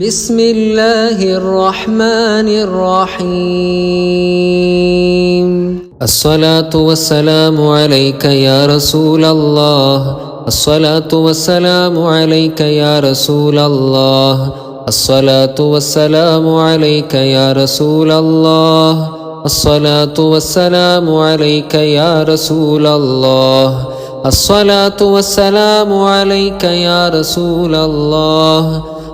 بسم الله الرحمن الرحيم الصلاة والسلام عليك يا رسول الله الصلاة والسلام عليك يا رسول الله الصلاة والسلام عليك يا رسول الله الصلاة والسلام عليك يا رسول الله الصلاة والسلام عليك يا رسول الله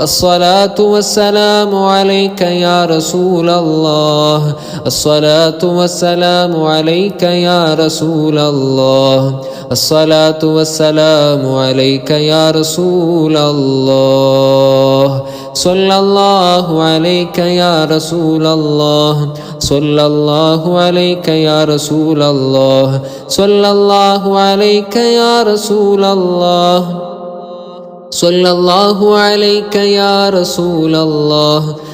الصلاة والسلام عليك يا رسول الله. الصلاة والسلام عليك يا رسول الله. الصلاة والسلام عليك يا رسول الله. صلى الله عليك يا رسول الله. صلى الله عليك يا رسول الله. صلى الله عليك يا رسول الله. صلى الله عليك يا رسول الله.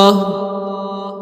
الله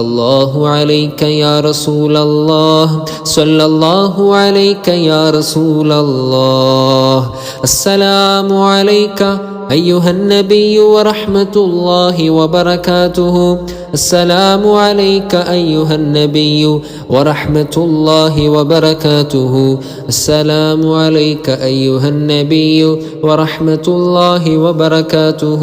الله عليك يا رسول الله صلى الله عليك يا رسول الله السلام عليك أيها النبي ورحمة الله وبركاته السلام عليك أيها النبي ورحمة الله وبركاته السلام عليك أيها النبي ورحمة الله وبركاته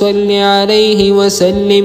صل عليه وسلم.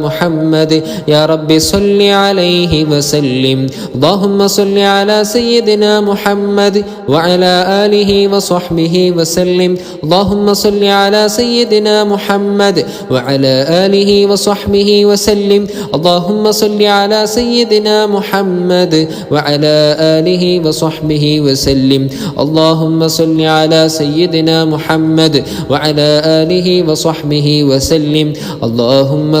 محمد. يا رب صل عليه وسلم. اللهم صل على سيدنا محمد وعلى آله وصحبه وسلم. اللهم صل على سيدنا محمد وعلى آله وصحبه وسلم. اللهم صل على سيدنا محمد وعلى آله وصحبه وسلم. اللهم صل على سيدنا محمد وعلى آله وصحبه وسلم. اللهم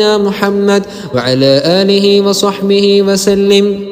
محمد وعلى آله وصحبه وسلم.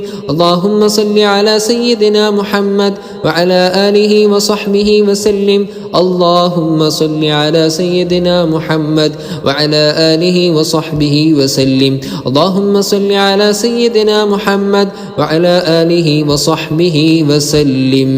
اللهم صل على سيدنا محمد وعلى آله وصحبه وسلم. اللهم صل على سيدنا محمد وعلى آله وصحبه وسلم. اللهم صل على سيدنا محمد وعلى آله وصحبه وسلم.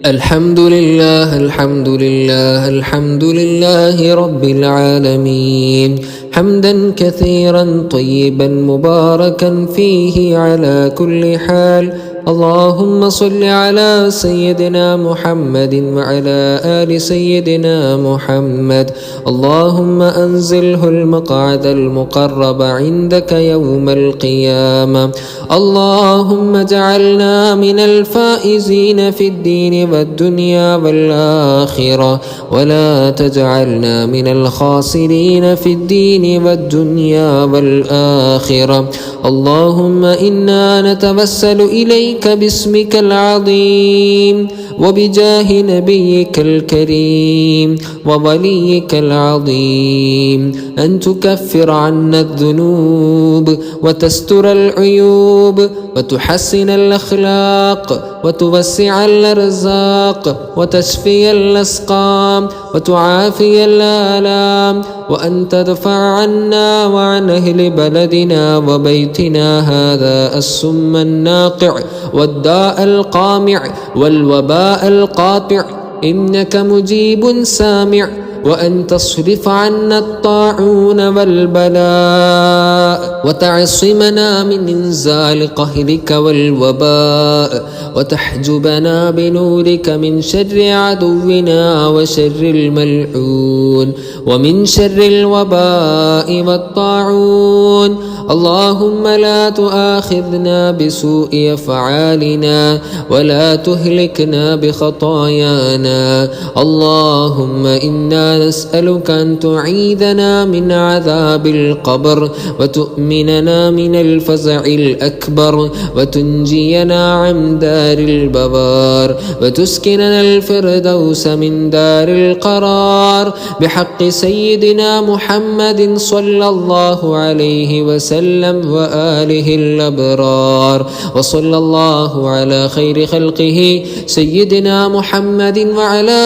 الحمد لله الحمد لله الحمد لله رب العالمين. حمدا كثيرا طيبا مباركا فيه على كل حال. اللهم صل على سيدنا محمد وعلى آل سيدنا محمد. اللهم أنزله المقعد المقرب عندك يوم القيامة. اللهم اجعلنا من الفائزين في الدين والدنيا والآخرة. ولا تجعلنا من الخاسرين في الدين والدنيا والآخرة. اللهم إنا نتوسل إليك باسمك العظيم وبجاه نبيك الكريم ووليك العظيم أن تكفر عنا الذنوب وتستر العيوب وتحسن الأخلاق وتوسع الأرزاق وتشفي الأسقام وتعافي الآلام وأن تدفع عنا وعن أهل بلدنا وبيتنا. هذا السم الناقع والداء القامع والوباء القاطع إنك مجيب سامع وأن تصرف عنا الطاعون والبلاء. وتعصمنا من إنزال قهرك والوباء وتحجبنا بنورك من شر عدونا وشر الملعون ومن شر الوباء والطاعون. اللهم لا تؤاخذنا بسوء أفعالنا ولا تهلكنا بخطايانا. اللهم إنا نسألك أن تعيذنا من عذاب القبر وتؤمننا من الفزع الأكبر وتنجينا عن دار البوار وتسكننا الفردوس من دار القرار. بحق سيدنا محمد صلى الله عليه وسلم وآله الأبرار وصلى الله على خير خلقه سيدنا محمد وعلى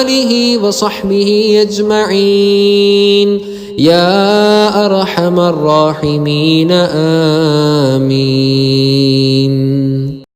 آله وصحبه أجمعين يا أرحم الراحمين آمين